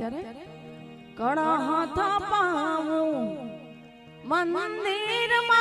ત્યારે કળહ થપાવું મંદિર માને